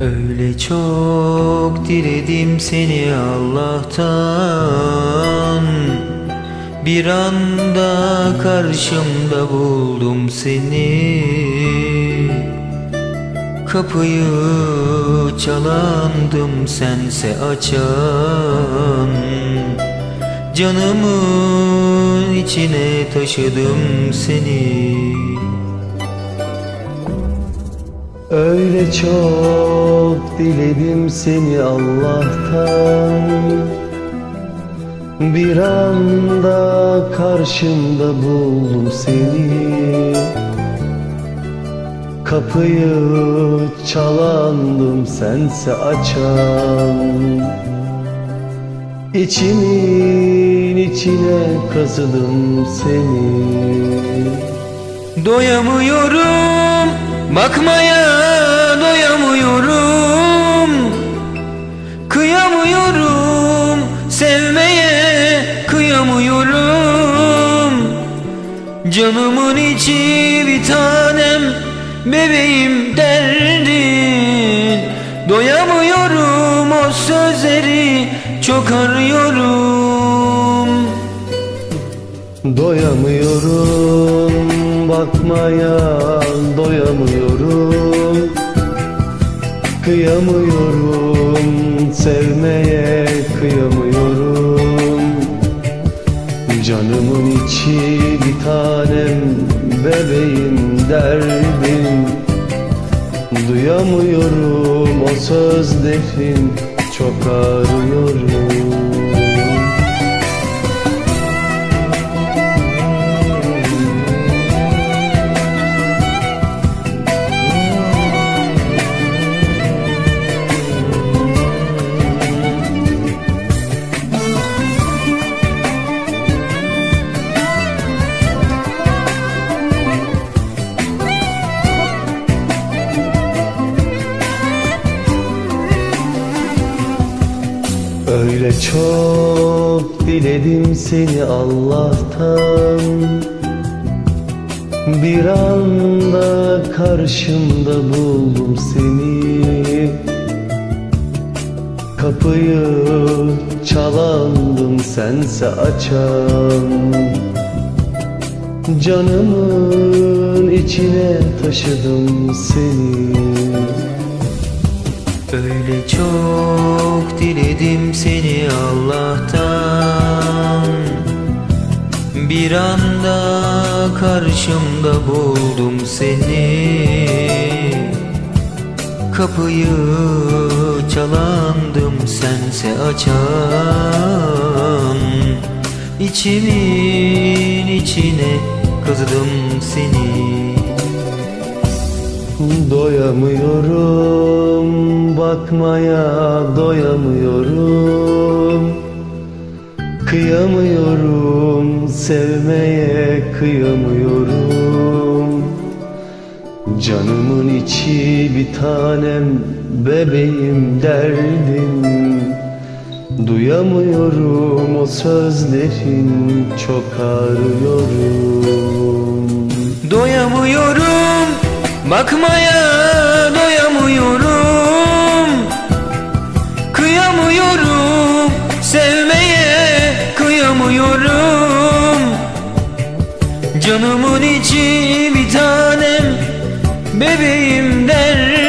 Öyle çok diledim seni Allah'tan. Bir anda karşımda buldum seni. Kapıyı çalandım sense açan. Canımın içine taşıdım seni Öyle çok diledim seni Allah'tan. Bir anda karşımda buldum seni. Kapıyı çalandım sense açan. İçimin içine kazıdım seni. Doyamıyorum bakmaya doyamıyorum Kıyamıyorum sevmeye kıyamıyorum. Canımın içi bir tanem bebeğim derdin Doyamıyorum o sözleri çok arıyorum. Doyamıyorum bakmaya doyamıyorum. Kıyamıyorum. Sevmeye kıyamıyorum. Canımın içi bir tanem bebeğim derdim. Duyamıyorum o sözlerin çok arıyorum Öyle çok diledim seni Allah'tan. Bir anda karşımda buldum seni. Kapıyı çalandım sense açan. Canımın içine taşıdım seni. Öyle çok Bir anda karşımda buldum seni. Kapıyı çalandım sense açan. İçimin içine kazıdım seni. Doyamıyorum bakmaya doyamıyorum. Kıyamıyorum sevmeye kıyamıyorum. Canımın içi bir tanem bebeğim derdim. Duyamıyorum o sözlerin çok arıyorum Doyamıyorum bakmaya doyamıyorum. Kıyamıyorum sevmeye kıyamıyorum Canımın içi bir tanem bebeğim derdin